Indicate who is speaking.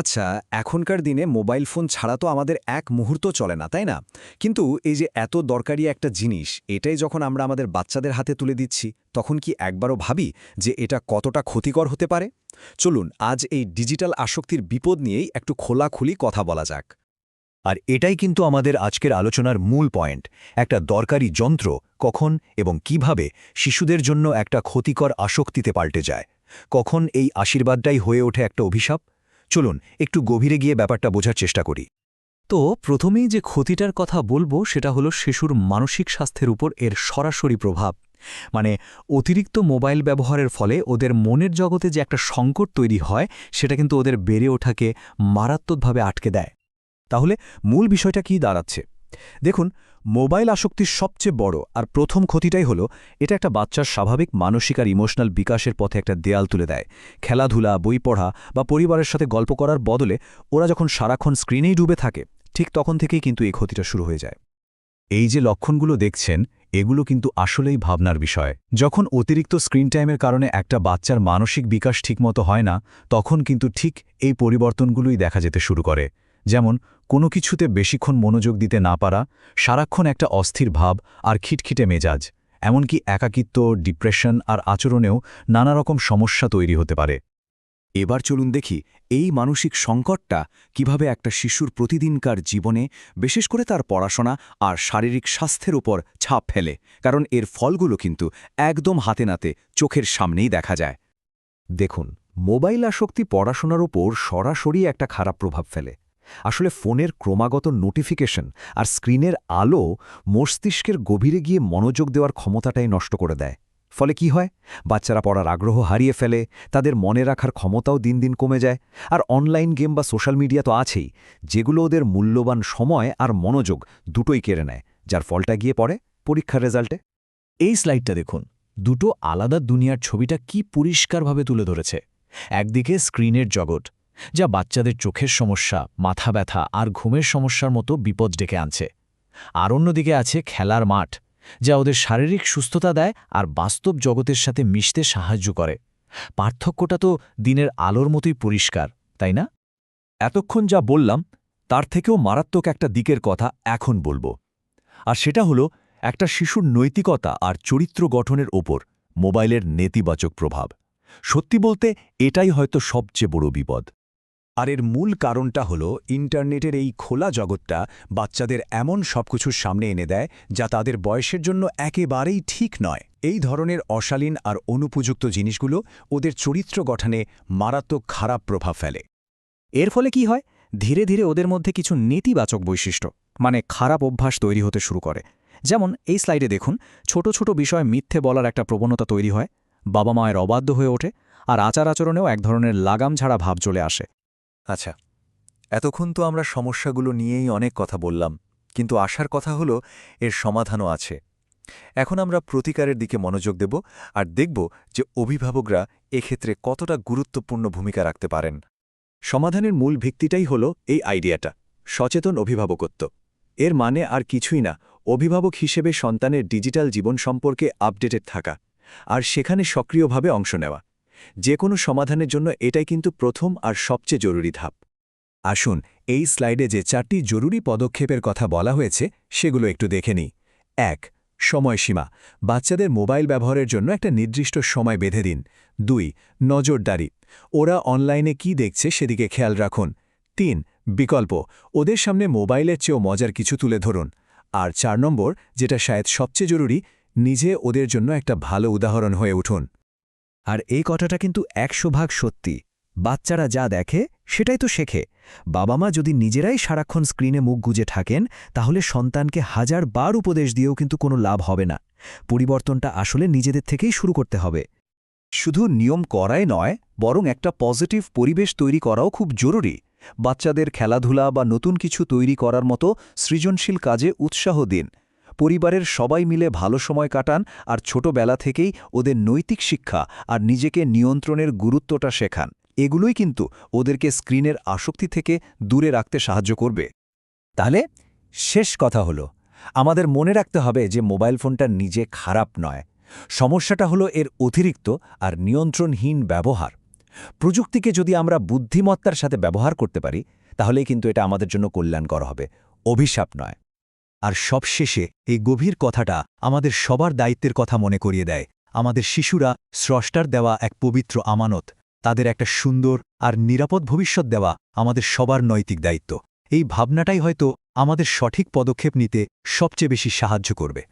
Speaker 1: আচ্ছা এখনকার দিনে মোবাইল ফোন ছাড়া তো আমাদের এক মুহূর্ত চলে না, তাই না? কিন্তু এই যে এত দরকারি একটা জিনিস, এটাই যখন আমরা আমাদের বাচ্চাদের হাতে তুলে দিচ্ছি, তখন কি একবারও ভাবি যে এটা কতটা ক্ষতিকর হতে পারে? চলুন, আজ এই ডিজিটাল আসক্তির বিপদ নিয়েই একটু খোলাখুলি কথা বলা যাক।
Speaker 2: আর এটাই কিন্তু আমাদের আজকের আলোচনার মূল পয়েন্ট, একটা দরকারি যন্ত্র কখন এবং কীভাবে শিশুদের জন্য একটা ক্ষতিকর আসক্তিতে পাল্টে যায়। কখন এই আশীর্বাদটাই হয়ে ওঠে একটা অভিশাপ? চলুন, একটু গভীরে গিয়ে ব্যাপারটা বোঝার চেষ্টা করি।
Speaker 3: তো প্রথমেই যে ক্ষতিটার কথা বলব, সেটা হলো শিশুর মানসিক স্বাস্থ্যের উপর এর সরাসরি প্রভাব। মানে অতিরিক্ত মোবাইল ব্যবহারের ফলে ওদের মনের জগতে যে একটা সংকট তৈরি হয়, সেটা কিন্তু ওদের বেড়ে ওঠাকে মারাত্মকভাবে আটকে দেয়।
Speaker 2: তাহলে মূল বিষয়টা কি দাঁড়াচ্ছে? দেখুন মোবাইল আসক্তির সবচেয়ে বড় আর প্রথম ক্ষতিটাই হলো, এটা একটা বাচ্চার স্বাভাবিক মানসিক আর ইমোশনাল বিকাশের পথে একটা দেয়াল তুলে দেয়। খেলাধুলা, বই পড়া বা পরিবারের সাথে গল্প করার বদলে ওরা যখন সারাক্ষণ স্ক্রিনেই ডুবে থাকে, ঠিক তখন থেকেই কিন্তু এই ক্ষতিটা শুরু হয়ে যায়। এই যে লক্ষণগুলো দেখছেন, এগুলো কিন্তু আসলেই ভাবনার বিষয়। যখন অতিরিক্ত স্ক্রিন টাইমের কারণে একটা বাচ্চার মানসিক বিকাশ ঠিকমতো হয় না, তখন কিন্তু ঠিক এই পরিবর্তনগুলোই দেখা যেতে শুরু করে। যেমন, কোনো কিছুতে বেশিক্ষণ মনোযোগ দিতে না পারা, সারাক্ষণ একটা অস্থির ভাব আর খিটখিটে মেজাজ, এমনকি একাকিত্ব, ডিপ্রেশন আর আচরণেও নানা রকম সমস্যা তৈরি হতে পারে। এবার চলুন দেখি, এই মানসিক সংকটটা কীভাবে একটা শিশুর প্রতিদিনকার জীবনে, বিশেষ করে তার পড়াশোনা আর শারীরিক স্বাস্থ্যের উপর ছাপ ফেলে, কারণ এর ফলগুলো কিন্তু একদম হাতে নাতে চোখের সামনেই দেখা যায়। দেখুন, মোবাইল আসক্তি পড়াশোনার উপর সরাসরি একটা খারাপ প্রভাব ফেলে। আসলে ফোনের ক্রমাগত নোটিফিকেশন আর স্ক্রিনের আলো মস্তিষ্কের গভীরে গিয়ে মনোযোগ দেওয়ার ক্ষমতাটাই নষ্ট করে দেয়। ফলে কি হয়? বাচ্চারা পড়ার আগ্রহ হারিয়ে ফেলে, তাদের মনে রাখার ক্ষমতাও দিন দিন কমে যায়, আর অনলাইন গেম বা সোশ্যাল মিডিয়া তো আছেই, যেগুলো ওদের মূল্যবান সময় আর মনোযোগ দুটোই কেড়ে নেয়, যার ফলটা গিয়ে পড়ে পরীক্ষার রেজাল্টে।
Speaker 3: এই স্লাইডটা দেখুন। দুটো আলাদা দুনিয়ার ছবিটা কি পরিষ্কারভাবে তুলে ধরেছে। একদিকে স্ক্রিনের জগৎ যা বাচ্চাদের চোখের সমস্যা, মাথা ব্যথা আর ঘুমের সমস্যার মতো বিপদ ডেকে আনছে। আর অন্যদিকে আছে খেলার মাঠ, যা ওদের শারীরিক সুস্থতা দেয় আর বাস্তব জগতের সাথে মিশতে সাহায্য করে। পার্থক্যটা তো দিনের আলোর মতোই পরিষ্কার, তাই না?
Speaker 2: এতক্ষণ যা বললাম, তার থেকেও মারাত্মক একটা দিকের কথা এখন বলব। আর সেটা হলো, একটা শিশুর নৈতিকতা আর চরিত্র গঠনের ওপর মোবাইলের নেতিবাচক প্রভাব। সত্যি বলতে, এটাই হয়তো সবচেয়ে বড় বিপদ। আর এর মূল কারণটা হল ইন্টারনেটের এই খোলা জগৎটা বাচ্চাদের এমন সবকিছুর সামনে এনে দেয় যা তাদের বয়সের জন্য একেবারেই ঠিক নয়। এই ধরনের অশালীন আর অনুপযুক্ত জিনিসগুলো ওদের চরিত্র গঠনে মারাত্মক খারাপ প্রভাব ফেলে।
Speaker 3: এর ফলে কি হয়? ধীরে ধীরে ওদের মধ্যে কিছু নেতিবাচক বৈশিষ্ট্য মানে খারাপ অভ্যাস তৈরি হতে শুরু করে। যেমন এই স্লাইডে দেখুন, ছোট ছোট বিষয় মিথ্যে বলার একটা প্রবণতা তৈরি হয়। বাবা মায়ের অবাধ্য হয়ে ওঠে, আর আচার আচরণেও এক ধরনের লাগাম ছাড়া ভাব চলে আসে।
Speaker 2: আচ্ছা এতক্ষণ তো আমরা সমস্যাগুলো নিয়েই অনেক কথা বললাম, কিন্তু আসার কথা হলো এর সমাধানও আছে। এখন আমরা প্রতিকারের দিকে মনোযোগ দেব আর দেখব যে অভিভাবকরা এক্ষেত্রে কতটা গুরুত্বপূর্ণ ভূমিকা রাখতে পারেন। সমাধানের মূল ভিত্তিটাই হল এই আইডিয়াটা, সচেতন অভিভাবকত্ব। এর মানে আর কিছুই না, অভিভাবক হিসেবে সন্তানের ডিজিটাল জীবন সম্পর্কে আপডেটেড থাকা, আর সেখানে সক্রিয়ভাবে অংশ নেওয়া। যে কোনো সমাধানের জন্য এটাই কিন্তু প্রথম আর সবচেয়ে জরুরি ধাপ। আসুন, এই স্লাইডে যে চারটি জরুরি পদক্ষেপের কথা বলা হয়েছে, সেগুলো একটু দেখে নিই। এক, সময়সীমা। বাচ্চাদের মোবাইল ব্যবহারের জন্য একটা নির্দিষ্ট সময় বেঁধে দিন। দুই, নজরদারি। ওরা অনলাইনে কি দেখছে সেদিকে খেয়াল রাখুন। তিন, বিকল্প। ওদের সামনে মোবাইলের চেয়েও মজার কিছু তুলে ধরুন। আর চার নম্বর, যেটা শায়দ সবচেয়ে জরুরি, নিজে ওদের জন্য একটা ভালো উদাহরণ হয়ে উঠুন। আর এই কথাটা কিন্তু একশো ভাগ সত্যি। বাচ্চারা যা দেখে, সেটাই তো শেখে। বাবা মা যদি নিজেরাই সারাক্ষণ স্ক্রিনে মুখ গুজে থাকেন, তাহলে সন্তানকে হাজার বার উপদেশ দিয়েও কিন্তু কোনো লাভ হবে না। পরিবর্তনটা আসলে নিজেদের থেকেই শুরু করতে হবে। শুধু নিয়ম করাই নয়, বরং একটা পজিটিভ পরিবেশ তৈরি করাও খুব জরুরি। বাচ্চাদের খেলাধুলা বা নতুন কিছু তৈরি করার মতো সৃজনশীল কাজে উৎসাহ দিন। পরিবারের সবাই মিলে ভালো সময় কাটান আর ছোটবেলা থেকেই ওদের নৈতিক শিক্ষা আর নিজেকে নিয়ন্ত্রণের গুরুত্বটা শেখান। এগুলোই কিন্তু ওদেরকে স্ক্রিনের আসক্তি থেকে দূরে রাখতে সাহায্য করবে। তাহলে শেষ কথা হলো, আমাদের মনে রাখতে হবে যে মোবাইল ফোনটা নিজে খারাপ নয়। সমস্যাটা হলো এর অতিরিক্ত আর নিয়ন্ত্রণহীন ব্যবহার।
Speaker 1: প্রযুক্তিকে যদি আমরা বুদ্ধিমত্তার সাথে ব্যবহার করতে পারি, তাহলেই কিন্তু এটা আমাদের জন্য কল্যাণকর হবে। অভিশাপ নয়।
Speaker 3: আর সবশেষে এই গভীর কথাটা আমাদের সবার দায়িত্বের কথা মনে করিয়ে দেয়। আমাদের শিশুরা স্রষ্টার দেওয়া এক পবিত্র আমানত, তাদের একটা সুন্দর আর নিরাপদ ভবিষ্যৎ দেওয়া আমাদের সবার নৈতিক দায়িত্ব। এই ভাবনাটাই হয়তো আমাদের সঠিক পদক্ষেপ নিতে সবচেয়ে বেশি সাহায্য করবে।